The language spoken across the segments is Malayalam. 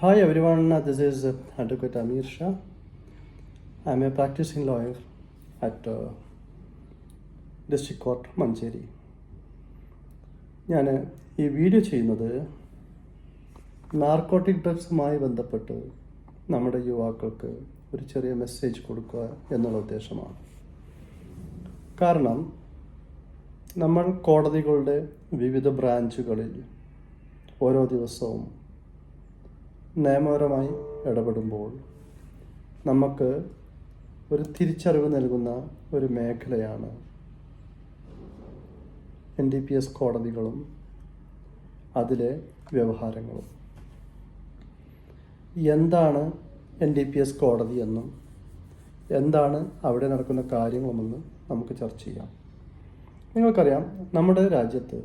Hi everyone, this is Advocate Amir Shah. I'm a practicing lawyer at uh, District Court, Manjeri ഞാൻ ഈ വീഡിയോ ചെയ്യുന്നത് നാർക്കോട്ടിക് ഡ്രഗ്സുമായി ബന്ധപ്പെട്ട് നമ്മുടെ യുവാക്കൾക്ക് ഒരു ചെറിയ മെസ്സേജ് കൊടുക്കുക എന്നുള്ള ഉദ്ദേശമാണ്. കാരണം നമ്മൾ കോടതികളുടെ വിവിധ ബ്രാഞ്ചുകളിൽ ഓരോ ദിവസവും നിയമപരമായി ഇടപെടുമ്പോൾ നമുക്ക് ഒരു തിരിച്ചറിവ് നൽകുന്ന ഒരു മേഖലയാണ് എൻ ഡി പി എസ് കോടതികളും അതിലെ വ്യവഹാരങ്ങളും. എന്താണ് എൻ ഡി പി എസ് കോടതി എന്നും എന്താണ് അവിടെ നടക്കുന്ന കാര്യങ്ങളുമെന്ന് നമുക്ക് ചർച്ച ചെയ്യാം. നിങ്ങൾക്കറിയാം നമ്മുടെ രാജ്യത്ത്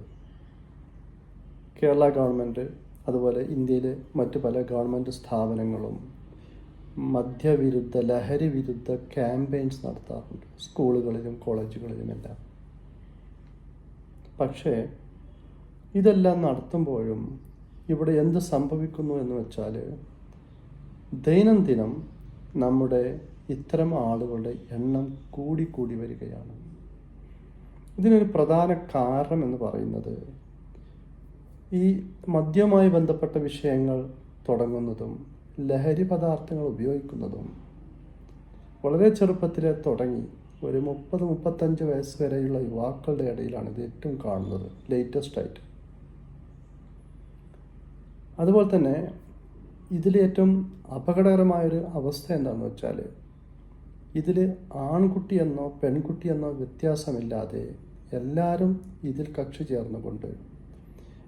കേരള ഗവൺമെന്റ് അതുപോലെ ഇന്ത്യയിലെ മറ്റ് പല ഗവൺമെന്റ് സ്ഥാപനങ്ങളും മദ്യവിരുദ്ധ ലഹരി വിരുദ്ധ ക്യാമ്പയിൻസ് നടത്താറുണ്ട്. സ്കൂളുകളിലും കോളേജുകളിലുമെല്ലാം പക്ഷേ ഇതെല്ലാം നടത്തുമ്പോഴും ഇവിടെ എന്ത് സംഭവിക്കുന്നു എന്ന് വെച്ചാൽ ദൈനംദിനം നമ്മുടെ ഇത്തരം ആളുകളുടെ എണ്ണം കൂടി കൂടി വരികയാണ്. ഇതിനൊരു പ്രധാന കാരണം എന്ന് പറയുന്നത് ഈ മദ്യവുമായി ബന്ധപ്പെട്ട വിഷയങ്ങൾ തുടങ്ങുന്നതും ലഹരി പദാർത്ഥങ്ങൾ ഉപയോഗിക്കുന്നതും വളരെ ചെറുപ്പത്തിലെ തുടങ്ങി ഒരു മുപ്പത് മുപ്പത്തഞ്ച് വയസ്സ് വരെയുള്ള യുവാക്കളുടെ ഇടയിലാണ് ഇത് ഏറ്റവും കാണുന്നത് ലേറ്റസ്റ്റ് ആയിട്ട്. അതുപോലെ തന്നെ ഇതിലേറ്റവും അപകടകരമായൊരു അവസ്ഥ എന്താണെന്ന് വെച്ചാൽ ഇതിൽ ആൺകുട്ടി എന്നോ പെൺകുട്ടി എന്നോ വ്യത്യാസമില്ലാതെ എല്ലാവരും ഇതിൽ കക്ഷി ചേർന്നുകൊണ്ട്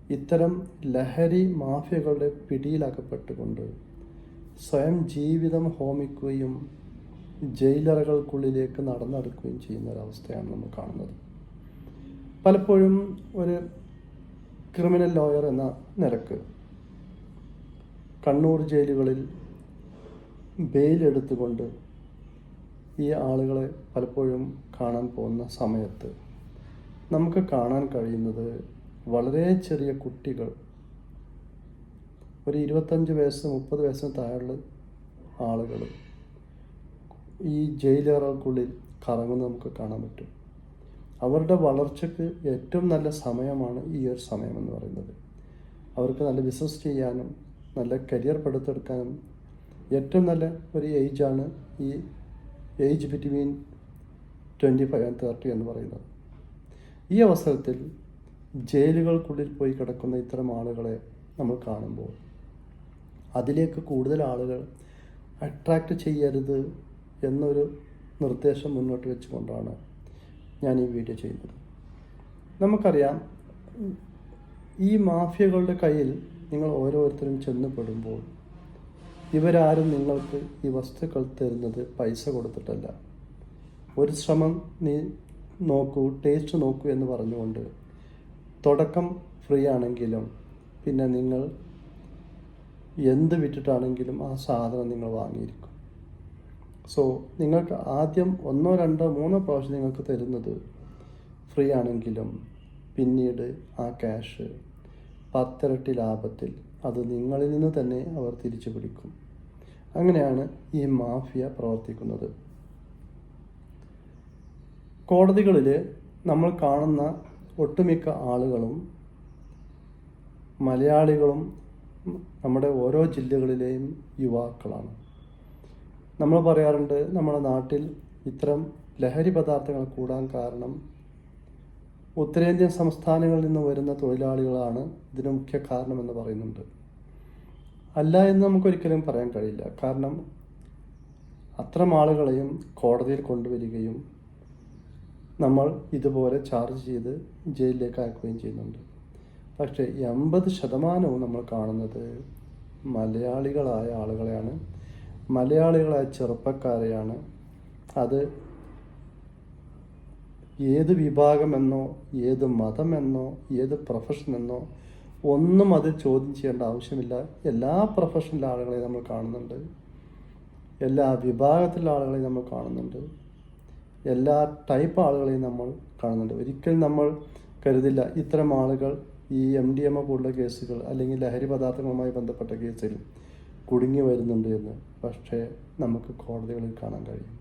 ഇത്തരം ലഹരി മാഫിയകളുടെ പിടിയിലകപ്പെട്ടുകൊണ്ട് സ്വയം ജീവിതം ഹോമിക്കുകയും ജയിലറകൾക്കുള്ളിലേക്ക് നടന്നെടുക്കുകയും ചെയ്യുന്ന ഒരവസ്ഥയാണ് നമ്മൾ കാണുന്നത്. പലപ്പോഴും ഒരു ക്രിമിനൽ ലോയർ എന്ന നിരക്ക് കണ്ണൂർ ജയിലുകളിൽ ബെയിൽ എടുത്തുകൊണ്ട് ഈ ആളുകളെ പലപ്പോഴും കാണാൻ പോകുന്ന സമയത്ത് നമുക്ക് കാണാൻ കഴിയുന്നത് വളരെ ചെറിയ കുട്ടികൾ. ഒരു ഇരുപത്തഞ്ച് വയസ്സ് മുപ്പത് വയസ്സിന് താഴെയുള്ള ആളുകൾ ഈ ജയിലറകൾക്കുള്ളിൽ കറങ്ങുന്നത് നമുക്ക് കാണാൻ പറ്റും. അവരുടെ വളർച്ചയ്ക്ക് ഏറ്റവും നല്ല സമയമാണ് ഈ ഒരു സമയം എന്ന് പറയുന്നത്. അവർക്ക് നല്ല ബിസിനസ് ചെയ്യാനും നല്ല കരിയർ പടുത്തെടുക്കാനും ഏറ്റവും നല്ല ഒരു ഏജാണ് ഈ age between twenty five and thirty എന്ന് പറയുന്നത്. ഈ അവസരത്തിൽ ജയിലുകൾക്കുള്ളിൽ പോയി കിടക്കുന്ന ഇത്തരം ആളുകളെ നമ്മൾ കാണുമ്പോൾ അതിലേക്ക് കൂടുതൽ ആളുകൾ അട്രാക്റ്റ് ചെയ്യരുത് എന്നൊരു നിർദ്ദേശം മുന്നോട്ട് വെച്ചുകൊണ്ടാണ് ഞാൻ ഈ വീഡിയോ ചെയ്യുന്നത്. നമുക്കറിയാം ഈ മാഫിയകളുടെ കയ്യിൽ നിങ്ങൾ ഓരോരുത്തരും ചെന്നപ്പെടുമ്പോൾ ഇവരാരും നിങ്ങൾക്ക് ഈ വസ്തുക്കൾ തരുന്നത് പൈസ കൊടുത്തിട്ടല്ല. ഒരു ശ്രമം നീ നോക്കൂ ടേസ്റ്റ് നോക്കൂ എന്ന് പറഞ്ഞുകൊണ്ട് തുടക്കം ഫ്രീ ആണെങ്കിലും പിന്നെ നിങ്ങൾ എന്ത് വിറ്റിട്ടാണെങ്കിലും ആ സാധനം നിങ്ങൾ വാങ്ങിയിരിക്കും. സോ നിങ്ങൾക്ക് ആദ്യം ഒന്നോ രണ്ടോ മൂന്നോ പ്രാവശ്യം നിങ്ങൾക്ക് തരുന്നത് ഫ്രീ ആണെങ്കിലും പിന്നീട് ആ ക്യാഷ് പത്തിരട്ടി ലാഭത്തിൽ അത് നിങ്ങളിൽ നിന്ന് തന്നെ അവർ തിരിച്ചു പിടിക്കും. അങ്ങനെയാണ് ഈ മാഫിയ പ്രവർത്തിക്കുന്നത്. കോടതികളിൽ നമ്മൾ കാണുന്ന ഒട്ടുമിക്ക ആളുകളും മലയാളികളും നമ്മുടെ ഓരോ ജില്ലകളിലെയും യുവാക്കളാണ്. നമ്മൾ പറയാറുണ്ട് നമ്മുടെ നാട്ടിൽ ഇത്തരം ലഹരി പദാർത്ഥങ്ങൾ കൂടാൻ കാരണം ഉത്തരേന്ത്യൻ സംസ്ഥാനങ്ങളിൽ നിന്ന് വരുന്ന തൊഴിലാളികളാണ് ഇതിന് മുഖ്യ കാരണമെന്ന് പറയുന്നുണ്ട്. അല്ല എന്ന് നമുക്കൊരിക്കലും പറയാൻ കഴിയില്ല. കാരണം അത്തരം ആളുകളെയും കോടതിയിൽ കൊണ്ടുവരികയും നമ്മൾ ഇതുപോലെ ചാർജ് ചെയ്ത് ജയിലിലേക്ക് അയക്കുകയും ചെയ്യുന്നുണ്ട്. പക്ഷേ എൺപത് ശതമാനവും നമ്മൾ കാണുന്നത് മലയാളികളായ ആളുകളെയാണ്. മലയാളികളായ ചെറുപ്പക്കാരെയാണ്. അത് ഏത് വിഭാഗമെന്നോ ഏത് മതമെന്നോ ഏത് പ്രൊഫഷനെന്നോ ഒന്നും അത് ചോദ്യം ചെയ്യേണ്ട ആവശ്യമില്ല. എല്ലാ പ്രൊഫഷനിലെ ആളുകളെയും നമ്മൾ കാണുന്നുണ്ട്. എല്ലാ വിഭാഗത്തിലെ ആളുകളെയും നമ്മൾ കാണുന്നുണ്ട്. എല്ലാ ടൈപ്പ് ആളുകളെയും നമ്മൾ കാണുന്നുണ്ട്. ഒരിക്കലും നമ്മൾ കരുതില്ല ഇത്തരം ആളുകൾ ഈ എം ഡി എം പോലുള്ള കേസുകൾ അല്ലെങ്കിൽ ലഹരി പദാർത്ഥങ്ങളുമായി ബന്ധപ്പെട്ട കേസിൽ കുടുങ്ങി വരുന്നുണ്ട് എന്ന് പക്ഷേ നമുക്ക് കോടതികളിൽ കാണാൻ കഴിയും.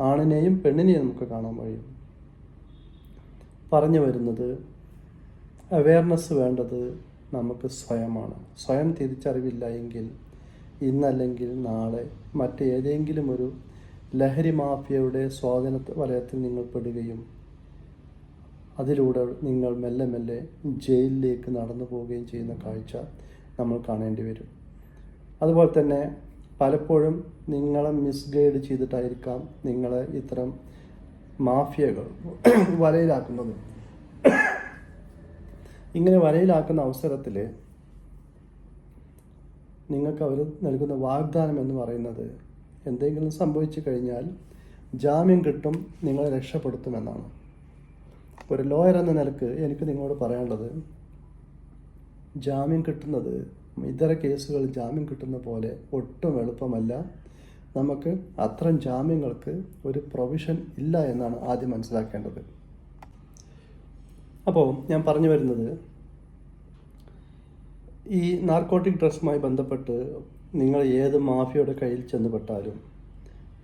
ആണിനെയും പെണ്ണിനെയും നമുക്ക് കാണാൻ കഴിയും. പറഞ്ഞു വരുന്നത് അവയർനെസ് വേണ്ടത് നമുക്ക് സ്വയമാണ്. സ്വയം തിരിച്ചറിവില്ല എങ്കിൽ ഇന്നല്ലെങ്കിൽ നാളെ മറ്റേതെങ്കിലും ഒരു ലഹരി മാഫിയയുടെ സ്വാധീന വലയത്തിൽ നിങ്ങൾ പെടുകയും അതിലൂടെ നിങ്ങൾ മെല്ലെ മെല്ലെ ജയിലിലേക്ക് നടന്നു പോവുകയും ചെയ്യുന്ന കാഴ്ച നമ്മൾ കാണേണ്ടി വരും. അതുപോലെ തന്നെ പലപ്പോഴും നിങ്ങളെ മിസ്ഗൈഡ് ചെയ്തിട്ടായിരിക്കാം നിങ്ങളെ ഇത്തരം മാഫിയകൾ വലയിലാക്കുന്നത്. ഇങ്ങനെ വലയിലാക്കുന്ന അവസരത്തിൽ നിങ്ങൾക്ക് അവർ നൽകുന്ന വാഗ്ദാനം എന്ന് പറയുന്നത് എന്തെങ്കിലും സംഭവിച്ചു കഴിഞ്ഞാൽ ജാമ്യം കിട്ടും നിങ്ങളെ രക്ഷപ്പെടുത്തുമെന്നാണ്. ഒരു ലോയർ എന്ന നിലയ്ക്ക് എനിക്ക് നിങ്ങളോട് പറയാനുള്ളത് ജാമ്യം കിട്ടുന്നത് ഇതര കേസുകൾ ജാമ്യം കിട്ടുന്ന പോലെ ഒട്ടും എളുപ്പമല്ല. നമുക്ക് അത്തരം ജാമ്യങ്ങൾക്ക് ഒരു പ്രൊവിഷൻ ഇല്ല എന്നാണ് ആദ്യം മനസ്സിലാക്കേണ്ടത്. അപ്പോൾ ഞാൻ പറഞ്ഞു വരുന്നത് ഈ നാർക്കോട്ടിക് ഡ്രഗ്സുമായി ബന്ധപ്പെട്ട് നിങ്ങൾ ഏത് മാഫിയയുടെ കയ്യിൽ ചെന്നുപെട്ടാലും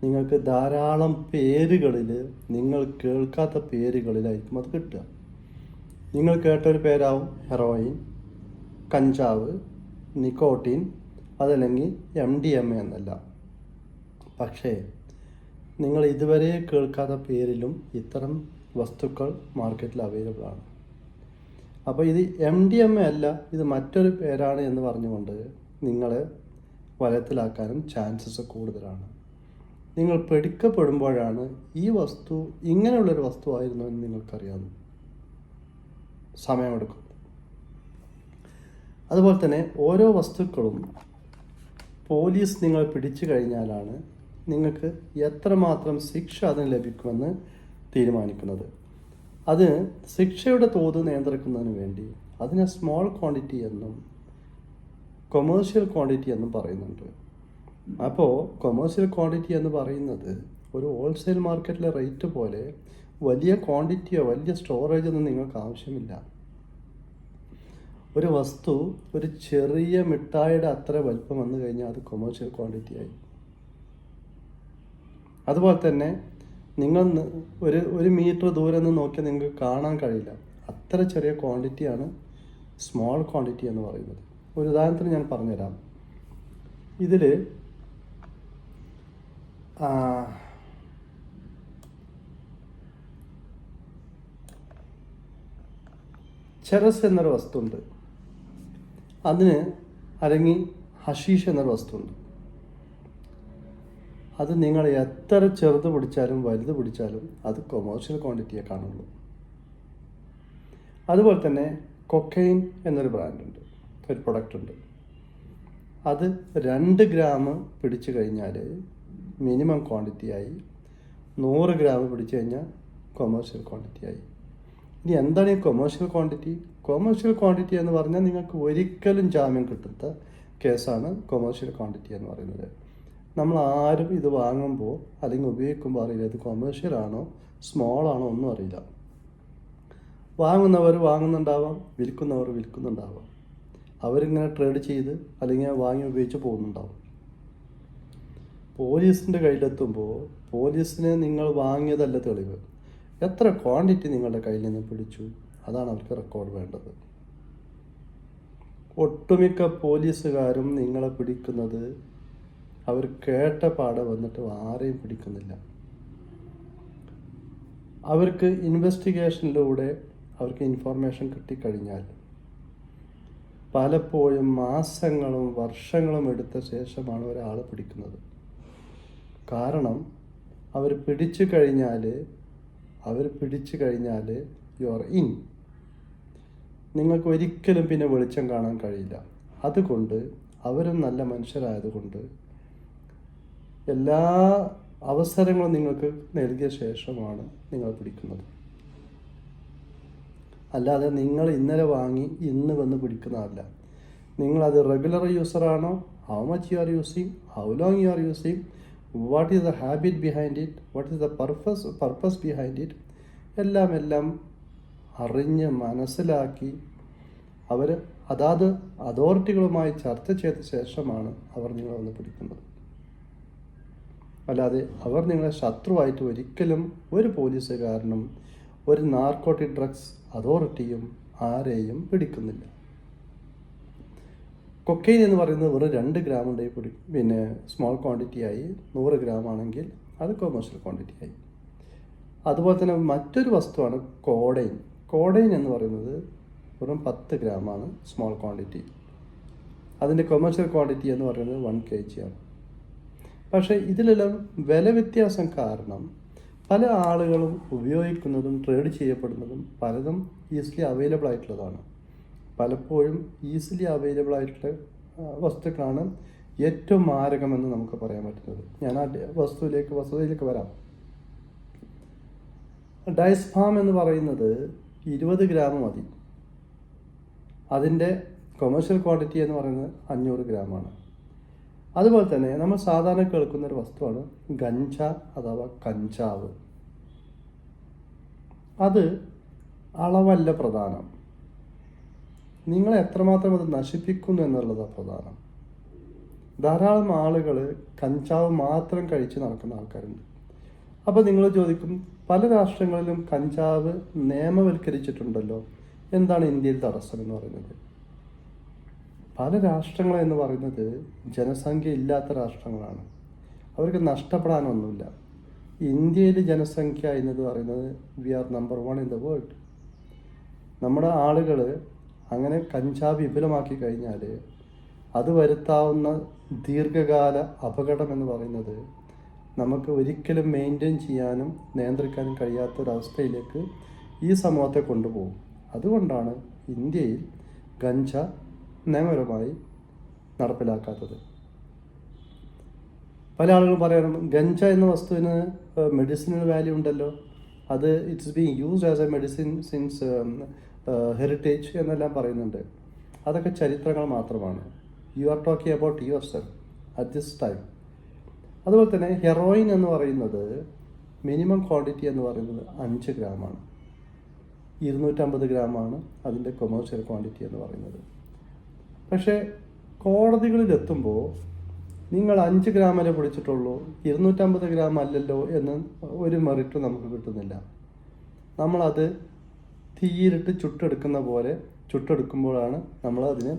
നിങ്ങൾക്ക് ധാരാളം പേരുകളിൽ നിങ്ങൾ കേൾക്കാത്ത പേരുകളിലായിരിക്കും അത് കിട്ടുക. നിങ്ങൾ കേട്ടൊരു പേരാവും ഹെറോയിൻ കഞ്ചാവ് നിക്കോട്ടിൻ അതല്ലെങ്കിൽ എം ഡി എം എ എന്നല്ല. പക്ഷേ നിങ്ങൾ ഇതുവരെ കേൾക്കാത്ത പേരിലും ഇത്തരം വസ്തുക്കൾ മാർക്കറ്റിൽ അവൈലബിൾ ആണ്. അപ്പോൾ ഇത് എം ഡി എം എ അല്ല ഇത് മറ്റൊരു പേരാണ് എന്ന് പറഞ്ഞുകൊണ്ട് നിങ്ങളെ വലത്തിലാക്കാനും ചാൻസസ് കൂടുതലാണ്. നിങ്ങൾ പിടിക്കപ്പെടുമ്പോഴാണ് ഈ വസ്തു ഇങ്ങനെയുള്ളൊരു വസ്തുവായിരുന്നു എന്ന് നിങ്ങൾക്കറിയാം. സമയമെടുക്കും. അതുപോലെ തന്നെ ഓരോ വസ്തുക്കളും പോലീസ് നിങ്ങൾ പിടിച്ചു കഴിഞ്ഞാലാണ് നിങ്ങൾക്ക് എത്രമാത്രം ശിക്ഷ അതിന് ലഭിക്കുമെന്ന് തീരുമാനിക്കുന്നത്. അത് ശിക്ഷയുടെ തോത് നിയന്ത്രിക്കുന്നതിന് വേണ്ടി അതിനെ സ്മോൾ ക്വാണ്ടിറ്റി എന്നും കൊമേഴ്ഷ്യൽ ക്വാണ്ടിറ്റി എന്നും പറയുന്നുണ്ട്. അപ്പോൾ കൊമേഴ്ഷ്യൽ ക്വാണ്ടിറ്റി എന്ന് പറയുന്നത് ഒരു ഹോൾസെയിൽ മാർക്കറ്റിലെ റേറ്റ് പോലെ വലിയ ക്വാണ്ടിറ്റിയോ വലിയ സ്റ്റോറേജ് ഒന്നും നിങ്ങൾക്ക് ആവശ്യമില്ല. ഒരു വസ്തു ഒരു ചെറിയ മിഠായിയുടെ അത്ര വലിപ്പം വന്നു കഴിഞ്ഞാൽ അത് കൊമേഴ്ഷ്യൽ ക്വാണ്ടിറ്റി ആയി. അതുപോലെ തന്നെ നിങ്ങൾ ഒരു ഒരു മീറ്റർ ദൂരെ നിന്ന് നോക്കിയാൽ നിങ്ങൾക്ക് കാണാൻ കഴിയില്ല. അത്ര ചെറിയ ക്വാണ്ടിറ്റിയാണ് സ്മോൾ ക്വാണ്ടിറ്റി എന്ന് പറയുന്നത്. ഒരു ഉദാഹരണത്തിന് ഞാൻ പറഞ്ഞുതരാം. ഇതിൽ ചെറസ് എന്നൊരു വസ്തുണ്ട്. അതിന് അല്ലെങ്കിൽ ഹഷീഷ് എന്നൊരു വസ്തുണ്ട്. അത് നിങ്ങൾ എത്ര ചെറുത് പിടിച്ചാലും വലുത് പിടിച്ചാലും അത് കൊമേഴ്ഷ്യൽ ക്വാണ്ടിറ്റിയെ കാണുള്ളൂ. അതുപോലെ തന്നെ കൊക്കൈൻ എന്നൊരു ബ്രാൻഡുണ്ട് ഒരു പ്രൊഡക്റ്റ് ഉണ്ട്. അത് രണ്ട് ഗ്രാം പിടിച്ചു കഴിഞ്ഞാൽ മിനിമം ക്വാണ്ടിറ്റി ആയി നൂറ് ഗ്രാം പിടിച്ചു കഴിഞ്ഞാൽ കൊമേഴ്ഷ്യൽ ക്വാണ്ടിറ്റി ആയി. ഇനി എന്താണ് ഈ കൊമേഴ്ഷ്യൽ ക്വാണ്ടിറ്റി കൊമേഴ്ഷ്യൽ ക്വാണ്ടിറ്റി എന്ന് പറഞ്ഞാൽ നിങ്ങൾക്ക് ഒരിക്കലും ജാമ്യം കിട്ടാത്ത കേസാണ് കൊമേഴ്ഷ്യൽ ക്വാണ്ടിറ്റി എന്ന് പറയുന്നത്. നമ്മൾ ആരും ഇത് വാങ്ങുമ്പോൾ അല്ലെങ്കിൽ ഉപയോഗിക്കുമ്പോൾ അറിയില്ല ഇത് കൊമേഴ്ഷ്യൽ ആണോ സ്മോൾ ആണോ ഒന്നും അറിയില്ല. വാങ്ങുന്നവർ വാങ്ങുന്നുണ്ടാവാം വിൽക്കുന്നവർ വിൽക്കുന്നുണ്ടാവാം. അവരിങ്ങനെ ട്രേഡ് ചെയ്ത് അല്ലെങ്കിൽ വാങ്ങി ഉപയോഗിച്ച് പോകുന്നുണ്ടാവും. പോലീസിന്റെ കയ്യിലെത്തുമ്പോൾ പോലീസിനെ നിങ്ങൾ വാങ്ങിയതല്ല തെളിവ്. എത്ര ക്വാണ്ടിറ്റി നിങ്ങളുടെ കയ്യിൽ നിന്ന് പിടിച്ചു? അതാണ് അവർക്ക് റെക്കോർഡ് വേണ്ടത്. ഒട്ടുമിക്ക പോലീസുകാരും നിങ്ങളെ പിടിക്കുന്നത് അവർ കേട്ട പാടെ വന്നിട്ട് ആരെയും പിടിക്കുന്നില്ല. അവർക്ക് ഇൻവെസ്റ്റിഗേഷനിലൂടെ അവർക്ക് ഇൻഫോർമേഷൻ കിട്ടിക്കഴിഞ്ഞാൽ പലപ്പോഴും മാസങ്ങളും വർഷങ്ങളും എടുത്ത ശേഷമാണ് ഒരാൾ പിടിക്കുന്നത്. കാരണം അവർ പിടിച്ചു കഴിഞ്ഞാൽ അവർ പിടിച്ചു കഴിഞ്ഞാൽ യു ആർ ഇൻ നിങ്ങൾക്ക് ഒരിക്കലും പിന്നെ വെളിച്ചം കാണാൻ കഴിയില്ല. അതുകൊണ്ട് അവരും നല്ല മനുഷ്യരായതുകൊണ്ട് എല്ലാ അവസരങ്ങളും നിങ്ങൾക്ക് നൽകിയ ശേഷമാണ് നിങ്ങൾ പിടിക്കുന്നത്. അല്ലാതെ നിങ്ങൾ ഇന്നലെ വാങ്ങി ഇന്ന് വന്ന് പിടിക്കുന്നതല്ല. നിങ്ങളത് regular യൂസറാണോ how much you are using how long you are using what is the habit behind it what is the purpose purpose behind it എല്ലാം എല്ലാം അറിഞ്ഞ് മനസ്സിലാക്കി അവർ അതാത് അതോറിറ്റികളുമായി ചർച്ച ചെയ്ത ശേഷമാണ് അവർ നിങ്ങളെ വന്ന് പിടിക്കുന്നത്. അല്ലാതെ അവർ നിങ്ങളെ ശത്രുവായിട്ട് ഒരിക്കലും ഒരു പോലീസുകാരനും ഒരു നാർക്കോട്ടിക് ഡ്രഗ്സ് അതോറിറ്റിയും ആരെയും പിടിക്കുന്നില്ല. കൊക്കൈൻ എന്ന് പറയുന്നത് വെറും രണ്ട് ഗ്രാം പിടി പിന്നെ സ്മോൾ ക്വാണ്ടിറ്റി ആയി നൂറ് ഗ്രാം ആണെങ്കിൽ അത് കൊമേഴ്ഷ്യൽ ക്വാണ്ടിറ്റി ആയി. അതുപോലെ തന്നെ മറ്റൊരു വസ്തുവാണ് കോഡൈൻ. കോഡൈൻ എന്ന് പറയുന്നത് വെറും പത്ത് ഗ്രാമാണ് സ്മോൾ ക്വാണ്ടിറ്റി അതിന്റെ കൊമേഴ്ഷ്യൽ ക്വാണ്ടിറ്റി എന്ന് പറയുന്നത് വൺ കെ ജി ആണ്. പക്ഷേ ഇതിലെല്ലാം വില വ്യത്യാസം കാരണം പല ആളുകളും ഉപയോഗിക്കുന്നതും ട്രേഡ് ചെയ്യപ്പെടുന്നതും പലതും ഈസിലി അവൈലബിൾ ആയിട്ടുള്ളതാണ്. പലപ്പോഴും ഈസിലി അവൈലബിൾ ആയിട്ടുള്ള വസ്തുക്കളാണ് ഏറ്റവും മാരകമെന്ന് നമുക്ക് പറയാൻ പറ്റുന്നത്. ഞാൻ ആ വസ്തുവിലേക്ക് വസ്തുതയിലേക്ക് വരാം. ഡൈസ്ഫാം എന്ന് പറയുന്നത് ഇരുപത് ഗ്രാം മതി. അതിന്റെ കൊമേഴ്ഷ്യൽ ക്വാണ്ടിറ്റി എന്ന് പറയുന്നത് അഞ്ഞൂറ് ഗ്രാമാണ്. അതുപോലെ തന്നെ നമ്മൾ സാധാരണ കേൾക്കുന്ന ഒരു വസ്തുവാണ് ഗഞ്ച അഥവാ കഞ്ചാവ്. അത് അളവല്ല പ്രധാനം. നിങ്ങൾ എത്രമാത്രം അത് നശിപ്പിക്കുന്നു എന്നുള്ളതാണ് പ്രധാനം. ധാരാളം ആളുകൾ കഞ്ചാവ് മാത്രം കഴിച്ച് നടക്കുന്ന ആൾക്കാരുണ്ട്. അപ്പോൾ നിങ്ങൾ ചോദിക്കും പല രാഷ്ട്രങ്ങളിലും കഞ്ചാവ് നിയമവൽക്കരിച്ചിട്ടുണ്ടല്ലോ? എന്താണ് ഇന്ത്യയിൽ തടസ്സം എന്ന് പറയുന്നത്? പല രാഷ്ട്രങ്ങൾ എന്ന് പറയുന്നത് ജനസംഖ്യ ഇല്ലാത്ത രാഷ്ട്രങ്ങളാണ്. അവർക്ക് നഷ്ടപ്പെടാനൊന്നുമില്ല. ഇന്ത്യയിലെ ജനസംഖ്യ എന്നത് പറയുന്നത് we are number one in the world നമ്മുടെ ആളുകൾ അങ്ങനെ കഞ്ചാവ് വിപുലമാക്കി കഴിഞ്ഞാൽ അത് വരുത്താവുന്ന ദീർഘകാല അപകടം എന്ന് പറയുന്നത് നമുക്ക് ഒരിക്കലും മെയിന്റെയിൻ ചെയ്യാനും നിയന്ത്രിക്കാനും കഴിയാത്തൊരവസ്ഥയിലേക്ക് ഈ സമൂഹത്തെ കൊണ്ടുപോകും. അതുകൊണ്ടാണ് ഇന്ത്യയിൽ ഗഞ്ച നിയമപരമായി നടപ്പിലാക്കാത്തത്. പല ആളുകളും പറയണം ഗഞ്ച എന്ന വസ്തുവിന് മെഡിസിനൽ വാല്യൂ ഉണ്ടല്ലോ. അത് it's being used as a medicine since heritage എന്നെല്ലാം പറയുന്നുണ്ട്. അതൊക്കെ ചരിത്രങ്ങൾ മാത്രമാണ്. You are talking about your sell at this time അതുപോലെ തന്നെ ഹെറോയിൻ എന്ന് പറയുന്നത് മിനിമം ക്വാണ്ടിറ്റി എന്ന് പറയുന്നത് അഞ്ച് ഗ്രാമാണ്. ഇരുന്നൂറ്റമ്പത് ഗ്രാമാണ് അതിന്റെ കൊമേഴ്ഷ്യൽ ക്വാണ്ടിറ്റി എന്ന് പറയുന്നത്. പക്ഷേ കോടതികളിലെത്തുമ്പോൾ നിങ്ങൾ അഞ്ച് ഗ്രാമല്ലേ പിടിച്ചിട്ടുള്ളൂ ഇരുന്നൂറ്റമ്പത് ഗ്രാം അല്ലല്ലോ എന്ന് ഒരു മെറിറ്റും നമുക്ക് കിട്ടുന്നില്ല. നമ്മളത് തീയിലിട്ട് ചുട്ടെടുക്കുന്ന പോലെ ചുട്ടെടുക്കുമ്പോഴാണ് നമ്മൾ അതിനെ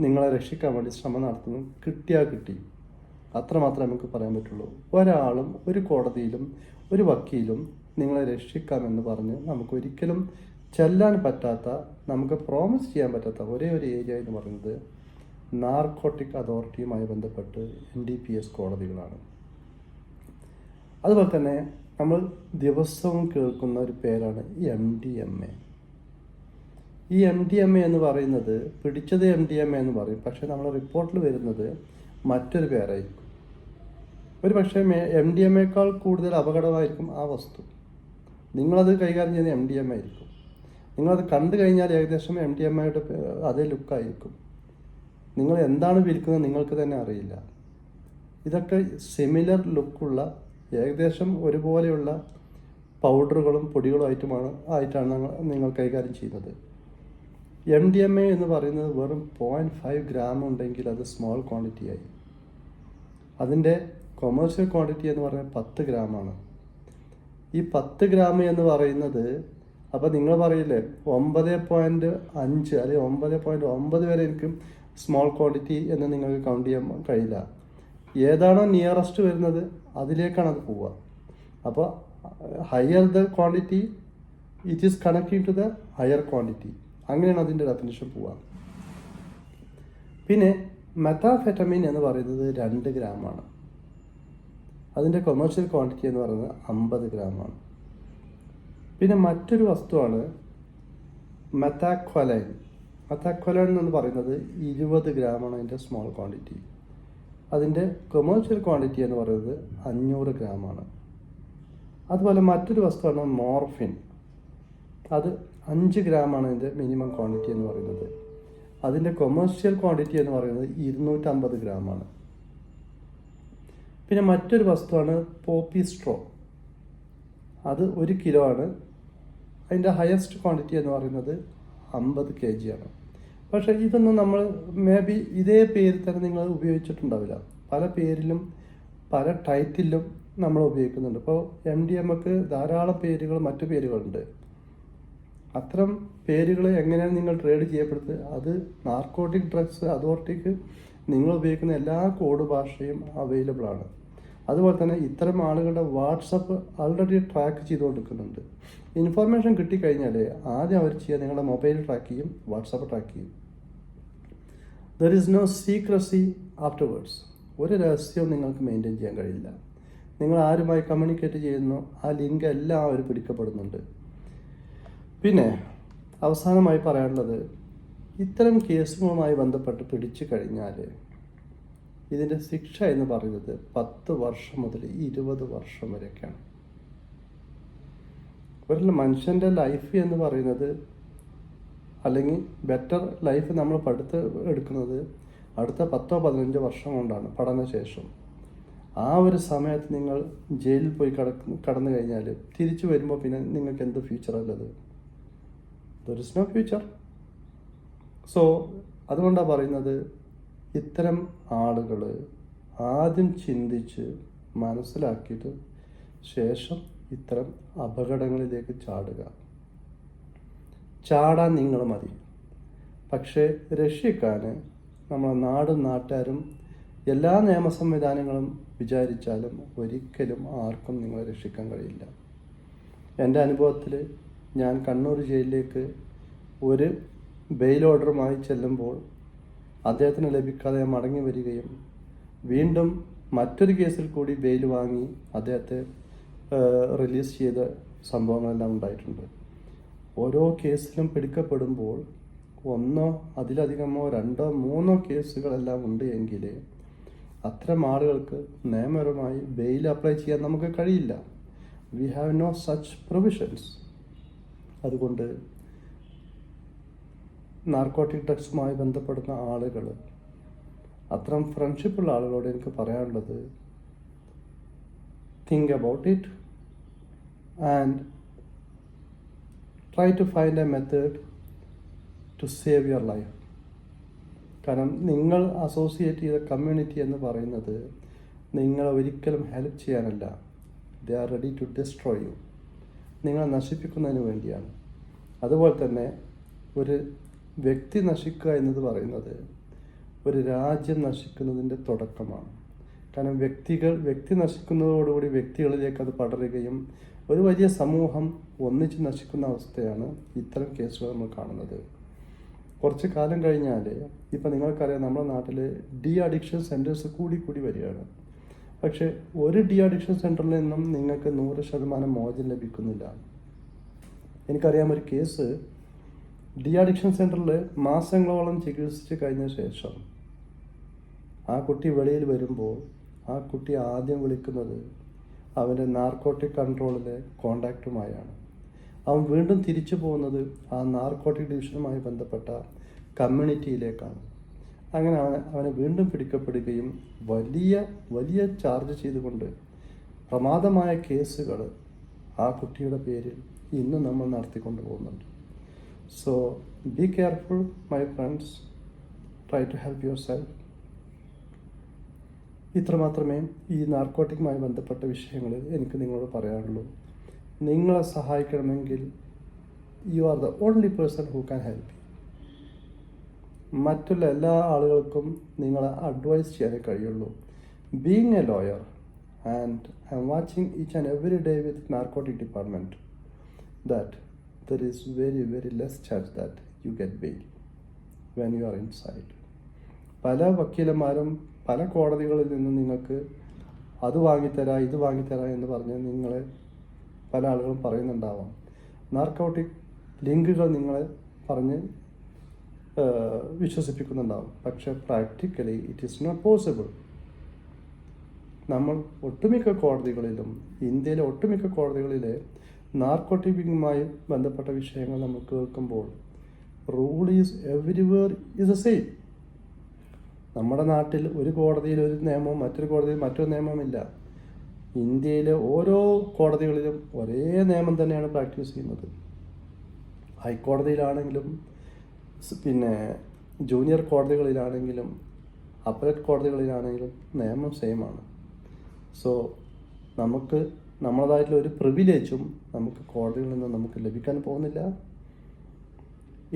നിങ്ങളെ രക്ഷിക്കാൻ വേണ്ടി ശ്രമം നടത്തുന്നത്. കിട്ടിയാൽ കിട്ടി. അത്രമാത്രമേ നമുക്ക് പറയാൻ പറ്റുള്ളൂ. ഒരാളും ഒരു കോടതിയിലും ഒരു വക്കീലും നിങ്ങളെ രക്ഷിക്കാമെന്ന് പറഞ്ഞ് നമുക്ക് ഒരിക്കലും ചെല്ലാൻ പറ്റാത്ത നമുക്ക് പ്രോമിസ് ചെയ്യാൻ പറ്റാത്ത ഒരേ ഒരു ഏരിയ എന്ന് പറയുന്നത് നാർക്കോട്ടിക് അതോറിറ്റിയുമായി ബന്ധപ്പെട്ട് എൻ ഡി പി എസ് കോടതികളാണ്. അതുപോലെ തന്നെ നമ്മൾ ദിവസവും കേൾക്കുന്ന ഒരു പേരാണ് എം ഡി എം എ ഈ എം ഡി എം എ എന്ന് പറയുന്നത് പിടിച്ചത് എം ഡി എം എ എന്ന് പറയും. പക്ഷേ നമ്മൾ റിപ്പോർട്ടിൽ വരുന്നത് മറ്റൊരു പേരായിരിക്കും. ഒരു പക്ഷേ എം ഡി എം എക്കാൾ കൂടുതൽ അപകടമായിരിക്കും ആ വസ്തു. നിങ്ങളത് കൈകാര്യം ചെയ്യുന്ന എം ഡി എം ആയിരിക്കും. നിങ്ങളത് കണ്ടു കഴിഞ്ഞാൽ ഏകദേശം എം ഡി എം ഐയുടെ അതേ ലുക്കായിരിക്കും നിങ്ങൾ എന്താണ് വിൽക്കുന്നത് നിങ്ങൾക്ക് തന്നെ അറിയില്ല. ഇതൊക്കെ സിമിലർ ലുക്കുള്ള ഏകദേശം ഒരുപോലെയുള്ള പൗഡറുകളും പൊടികളും ആയിട്ടുമാണ് ആയിട്ടാണ് നിങ്ങൾ കൈകാര്യം ചെയ്യുന്നത്. എം ഡി എം എ എന്ന് പറയുന്നത് വെറും പോയിന്റ് ഫൈവ് ഗ്രാം ഉണ്ടെങ്കിൽ അത് സ്മോൾ ക്വാണ്ടിറ്റി ആയി. അതിന്റെ കൊമേഴ്ഷ്യൽ ക്വാണ്ടിറ്റി എന്ന് പറയുന്നത് പത്ത് ഗ്രാമാണ് ഈ പത്ത് ഗ്രാം എന്ന് പറയുന്നത് അപ്പോൾ നിങ്ങൾ പറയില്ലേ ഒമ്പത് പോയിന്റ് അഞ്ച് അല്ലെങ്കിൽ ഒമ്പത് പോയിന്റ് ഒമ്പത് വരെ എനിക്ക് സ്മോൾ ക്വാണ്ടിറ്റി എന്ന് നിങ്ങൾക്ക് കൗണ്ട് ചെയ്യാൻ കഴിയില്ല. ഏതാണോ നിയറസ്റ്റ് വരുന്നത് അതിലേക്കാണ് അത് പോവുക. അപ്പോൾ higher the quantity it is connecting to the higher quantity അങ്ങനെയാണ് അതിന്റെ ഡെഫിനേഷൻ പോവുക. പിന്നെ മെത്താഫെറ്റമിൻ എന്ന് പറയുന്നത് രണ്ട് ഗ്രാമാണ് അതിന്റെ കൊമേഴ്ഷ്യൽ ക്വാണ്ടിറ്റി എന്ന് പറയുന്നത് അമ്പത് ഗ്രാമാണ് പിന്നെ മറ്റൊരു വസ്തുവാണ് മെത്താക്വലൈൻ. മെത്താക്വലൈൻ എന്ന് പറയുന്നത് ഇരുപത് ഗ്രാമാണ് അതിന്റെ സ്മോൾ ക്വാണ്ടിറ്റി അതിന്റെ കൊമേഴ്ഷ്യൽ ക്വാണ്ടിറ്റി എന്ന് പറയുന്നത് അഞ്ഞൂറ് ഗ്രാമാണ്. അതുപോലെ മറ്റൊരു വസ്തുവാണ് മോർഫിൻ. അത് അഞ്ച് ഗ്രാമാണ് അതിന്റെ മിനിമം ക്വാണ്ടിറ്റി എന്ന് പറയുന്നത്. അതിന്റെ കൊമേഴ്ഷ്യൽ ക്വാണ്ടിറ്റി എന്ന് പറയുന്നത് ഇരുന്നൂറ്റമ്പത് ഗ്രാമാണ്. പിന്നെ മറ്റൊരു വസ്തുവാണ് പോപ്പി സ്ട്രോ അത് ഒരു കിലോ ആണ്. അതിന്റെ ഹയസ്റ്റ് ക്വാണ്ടിറ്റി എന്ന് പറയുന്നത് അമ്പത് കെ ജി ആണ്. പക്ഷേ ഇതൊന്നും നമ്മൾ മേ ബി ഇതേ പേരിൽ തന്നെ നിങ്ങൾ ഉപയോഗിച്ചിട്ടുണ്ടാവില്ല. പല പേരിലും പല ടൈറ്റിലും നമ്മൾ ഉപയോഗിക്കുന്നുണ്ട്. ഇപ്പോൾ എം ഡി എമ്മക്ക് ധാരാളം പേരുകൾ മറ്റു പേരുകളുണ്ട്. അത്തരം പേരുകൾ എങ്ങനെയാണ് നിങ്ങൾ ട്രേഡ് ചെയ്യപ്പെടുന്നത് അത് നാർക്കോട്ടിക് ഡ്രഗ്സ് അതോറിറ്റിക്ക് നിങ്ങൾ ഉപയോഗിക്കുന്ന എല്ലാ കോഡ് ഭാഷയും അവൈലബിൾ ആണ്. അതുപോലെ തന്നെ ഇത്തരം ആളുകളുടെ വാട്സപ്പ് ആൾറെഡി ട്രാക്ക് ചെയ്തുകൊണ്ടിരിക്കുന്നുണ്ട്. ഇൻഫർമേഷൻ കിട്ടിക്കഴിഞ്ഞാൽ ആദ്യം അവർ ചെയ്യുക നിങ്ങളുടെ മൊബൈൽ ട്രാക്ക് ചെയ്യും വാട്സപ്പ് ട്രാക്ക് ചെയ്യും. There is no secrecy afterwards ഒരു രഹസ്യവും നിങ്ങൾക്ക് മെയിന്റെയിൻ ചെയ്യാൻ കഴിയില്ല. നിങ്ങൾ ആരുമായി കമ്മ്യൂണിക്കേറ്റ് ചെയ്യുന്നു ആ ലിങ്ക് എല്ലാം അവർ പിടിക്കപ്പെടുന്നുണ്ട്. പിന്നെ അവസാനമായി പറയാനുള്ളത് ഇത്തരം കേസുകളുമായി ബന്ധപ്പെട്ട് പിടിച്ചു കഴിഞ്ഞാൽ ഇതിന്റെ ശിക്ഷ എന്ന് പറയുന്നത് പത്ത് വർഷം മുതൽ ഇരുപത് വർഷം വരെയൊക്കെയാണ്. ഒരു മനുഷ്യന്റെ ലൈഫ് എന്ന് പറയുന്നത് അല്ലെങ്കിൽ ബെറ്റർ ലൈഫ് നമ്മൾ പഠിത്ത് എടുക്കുന്നത് അടുത്ത പത്തോ പതിനഞ്ചോ വർഷം കൊണ്ടാണ് പഠനശേഷം. ആ ഒരു സമയത്ത് നിങ്ങൾ ജയിലിൽ പോയി കടക്ക് കടന്നു കഴിഞ്ഞാൽ തിരിച്ചു വരുമ്പോൾ പിന്നെ നിങ്ങൾക്ക് എന്ത് ഫ്യൂച്ചർ ഉള്ളത്? There is no future so അതുകൊണ്ടാണ് പറയുന്നത് ഇത്തരം ആളുകൾ ആദ്യം ചിന്തിച്ച് മനസ്സിലാക്കിയിട്ട് ശേഷം ഇത്തരം അപകടങ്ങളിലേക്ക് ചാടുക. ചാടാൻ നിങ്ങൾ മതി. പക്ഷേ രക്ഷിക്കാൻ നമ്മളെ നാടും നാട്ടുകാരും എല്ലാ നിയമ സംവിധാനങ്ങളും വിചാരിച്ചാലും ഒരിക്കലും ആർക്കും നിങ്ങളെ രക്ഷിക്കാൻ കഴിയില്ല. എന്റെ അനുഭവത്തിൽ ഞാൻ കണ്ണൂർ ജയിലിലേക്ക് ഒരു ബെയിൽ ഓർഡറുമായി ചെല്ലുമ്പോൾ അദ്ദേഹത്തിന് ലഭിക്കാതെ മടങ്ങി വരികയും വീണ്ടും മറ്റൊരു കേസിൽ കൂടി ബെയിൽ വാങ്ങി അദ്ദേഹത്തെ റിലീസ് ചെയ്ത സംഭവങ്ങളെല്ലാം ഉണ്ടായിട്ടുണ്ട്. ഓരോ കേസിലും പിടിക്കപ്പെടുമ്പോൾ ഒന്നോ അതിലധികമോ രണ്ടോ മൂന്നോ കേസുകളെല്ലാം ഉണ്ട് എങ്കിൽ അത്തരം ആളുകൾക്ക് നിയമപരമായി ബെയിൽ അപ്ലൈ ചെയ്യാൻ നമുക്ക് കഴിയില്ല. We have no such provisions അതുകൊണ്ട് നാർക്കോട്ടിക് ഡ്രഗ്സുമായി ബന്ധപ്പെടുന്ന ആളുകൾ അത്തരം ഫ്രണ്ട്ഷിപ്പുള്ള ആളുകളോട് എനിക്ക് പറയാനുള്ളത് think about it and try to find a method to save your life. കാരണം നിങ്ങൾ അസോസിയേറ്റ് ചെയ്ത കമ്മ്യൂണിറ്റി എന്ന് പറയുന്നത് നിങ്ങളെ ഒരിക്കലും help ചെയ്യാനല്ല. They are ready to destroy you നിങ്ങളെ നശിപ്പിക്കുന്നതിന് വേണ്ടിയാണ്. അതുപോലെ തന്നെ ഒരു വ്യക്തി നശിക്കുക എന്നത് പറയുന്നത് ഒരു രാജ്യം നശിക്കുന്നതിന്റെ തുടക്കമാണ്. കാരണം വ്യക്തികൾ വ്യക്തി നശിക്കുന്നതോടുകൂടി വ്യക്തികളിലേക്ക് അത് പടരുകയും ഒരു വലിയ സമൂഹം ഒന്നിച്ച് നശിക്കുന്ന അവസ്ഥയാണ് ഇത്തരം കേസുകൾ നമ്മൾ കാണുന്നത്. കുറച്ച് കാലം കഴിഞ്ഞാൽ ഇപ്പം നിങ്ങൾക്കറിയാം നമ്മുടെ നാട്ടിൽ ഡി അഡിക്ഷൻ സെന്റേഴ്സ് കൂടി കൂടി വരികയാണ്. പക്ഷേ ഒരു ഡി അഡിക്ഷൻ സെന്ററിൽ നിന്നും നിങ്ങൾക്ക് നൂറ് ശതമാനം മോചനം ലഭിക്കുന്നില്ല. എനിക്കറിയാം ഒരു കേസ് ഡി അഡിക്ഷൻ സെന്ററിൽ മാസങ്ങളോളം ചികിത്സിച്ച് കഴിഞ്ഞ ശേഷം ആ കുട്ടി വെളിയിൽ വരുമ്പോൾ ആ കുട്ടി ആദ്യം വിളിക്കുന്നത് അവന്റെ നാർക്കോട്ടിക് കൺട്രോളിലെ കോണ്ടാക്റ്റുമായാണ്. അവൻ വീണ്ടും തിരിച്ചു പോകുന്നത് ആ നാർക്കോട്ടിക് ഡിവിഷനുമായി ബന്ധപ്പെട്ട കമ്മ്യൂണിറ്റിയിലേക്കാണ്. അങ്ങനെ അവനെ വീണ്ടും പിടിക്കപ്പെടുകയും വലിയ വലിയ ചാർജ് ചെയ്തുകൊണ്ട് പ്രമാദമായ കേസുകൾ ആ കുട്ടിയുടെ പേരിൽ ഇന്ന് നമ്മൾ നടത്തിക്കൊണ്ട് പോകുന്നുണ്ട്. So be careful my friends try to help yourself ഇത്രമാത്രമേ ഈ നാർക്കോട്ടിക്കുമായി ബന്ധപ്പെട്ട വിഷയങ്ങളിൽ എനിക്ക് നിങ്ങളോട് പറയാനുള്ളൂ. നിങ്ങളെ സഹായിക്കണമെങ്കിൽ you are the only person who can help മറ്റുള്ള എല്ലാ ആളുകൾക്കും നിങ്ങളെ അഡ്വൈസ് ചെയ്യാനേ കഴിയുള്ളൂ. Being a lawyer and I'm watching each and every day with narcotic department that there is very very less chance that you get bail when you are inside പല വക്കീലന്മാരും പല കോടതികളിൽ നിന്നും നിങ്ങൾക്ക് അത് വാങ്ങിത്തരാ ഇത് വാങ്ങിത്തരാ എന്ന് പറഞ്ഞ് നിങ്ങളെ പല ആളുകളും പറയുന്നുണ്ടാവാം. നാർക്കോട്ടിക് ലിങ്കുകൾ നിങ്ങളെ പറഞ്ഞ് വിശ്വസിപ്പിക്കുന്നുണ്ടാവും. പക്ഷേ practically it is not possible. നമ്മൾ ഒട്ടുമിക്ക കോടതികളിലും ഇന്ത്യയിലെ ഒട്ടുമിക്ക കോടതികളിലെ നാർക്കോട്ടിക്കുമായി ബന്ധപ്പെട്ട വിഷയങ്ങൾ നമ്മൾ കേൾക്കുമ്പോൾ rule is everywhere is a same. നമ്മുടെ നാട്ടിൽ ഒരു കോടതിയിൽ ഒരു നിയമവും മറ്റൊരു കോടതിയിൽ മറ്റൊരു നിയമമില്ല ഇന്ത്യയിലെ ഓരോ കോടതികളിലും ഒരേ നിയമം തന്നെയാണ് പ്രാക്ടീസ് ചെയ്യുന്നത്. ഹൈക്കോടതിയിലാണെങ്കിലും പിന്നെ ജൂനിയർ കോടതികളിലാണെങ്കിലും അപ്പലറ്റ് കോടതികളിലാണെങ്കിലും നിയമം സെയിമാണ് സോ നമുക്ക് നമ്മളതായിട്ടുള്ള ഒരു പ്രിവിലേജും നമുക്ക് കോടതികളിൽ നിന്ന് നമുക്ക് ലഭിക്കാൻ പോകുന്നില്ല.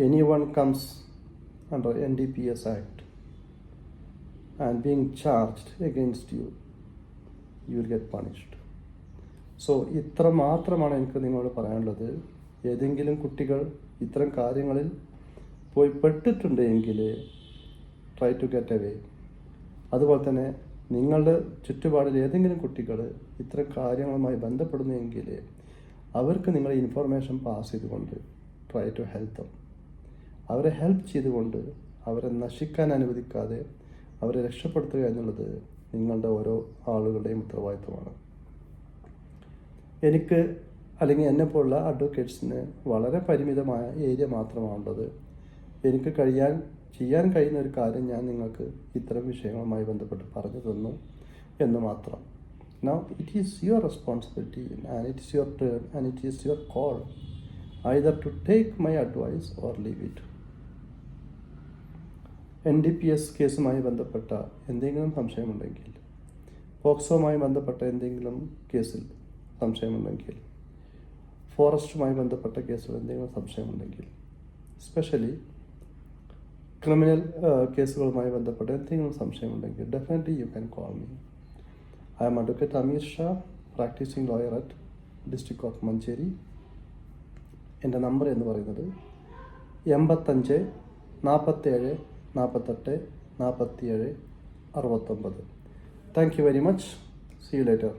Anyone comes under N D P S act and being charged against you, you will get punished. So ഇത്ര മാത്രമാണ് എനിക്ക് നിങ്ങളോട് പറയാനുള്ളത്. ഏതെങ്കിലും കുട്ടികൾ ഇത്തരം കാര്യങ്ങളിൽ പോയി പെട്ടിട്ടുണ്ട് എങ്കിൽ ട്രൈ ടു ഗെറ്റ് അവേ അതുപോലെ തന്നെ നിങ്ങളുടെ ചുറ്റുപാടിൽ ഏതെങ്കിലും കുട്ടികൾ ഇത്തരം കാര്യങ്ങളുമായി ബന്ധപ്പെടുന്നെങ്കിൽ അവർക്ക് നിങ്ങൾ ഇൻഫർമേഷൻ പാസ് ചെയ്തുകൊണ്ട് ട്രൈ ടു ഹെൽപ്പ് അവരെ ഹെൽപ്പ് ചെയ്തുകൊണ്ട് അവരെ നശിക്കാൻ അനുവദിക്കാതെ അവരെ രക്ഷപ്പെടുത്തുക എന്നുള്ളത് നിങ്ങളുടെ ഓരോ ആളുകളുടെയും ഉത്തരവാദിത്വമാണ്. എനിക്ക് അല്ലെങ്കിൽ എന്നെപ്പോലുള്ള അഡ്വക്കേറ്റ്സിന് വളരെ പരിമിതമായ ഏരിയ മാത്രമാണുള്ളത് എനിക്ക് കഴിയാൻ ചെയ്യാൻ കഴിയുന്ന ഒരു കാര്യം ഞാൻ നിങ്ങൾക്ക് ഇത്തരം വിഷയങ്ങളുമായി ബന്ധപ്പെട്ട് പറഞ്ഞു തന്നു എന്ന് മാത്രം. Now it is your responsibility and it is your turn and it is your call either to take my advice or leave it N D P S കേസുമായി ബന്ധപ്പെട്ട എന്തെങ്കിലും സംശയമുണ്ടെങ്കിൽ പോക്സോമായി ബന്ധപ്പെട്ട എന്തെങ്കിലും കേസിൽ സംശയമുണ്ടെങ്കിൽ ഫോറസ്റ്റുമായി ബന്ധപ്പെട്ട കേസിൽ എന്തെങ്കിലും സംശയമുണ്ടെങ്കിൽ സ്പെഷ്യലി ക്രിമിനൽ കേസുകളുമായി ബന്ധപ്പെട്ട എന്തെങ്കിലും സംശയമുണ്ടെങ്കിൽ definitely you can call me I'm advocate Ameer Shah practising lawyer at district of Manjeri എന്റെ നമ്പർ എന്ന് പറയുന്നത് എൺപത്തഞ്ച് നാൽപ്പത്തേഴ് നാൽപ്പത്തെട്ട് നാൽപ്പത്തിയേഴ് അറുപത്തൊമ്പത്. Thank you very much see you later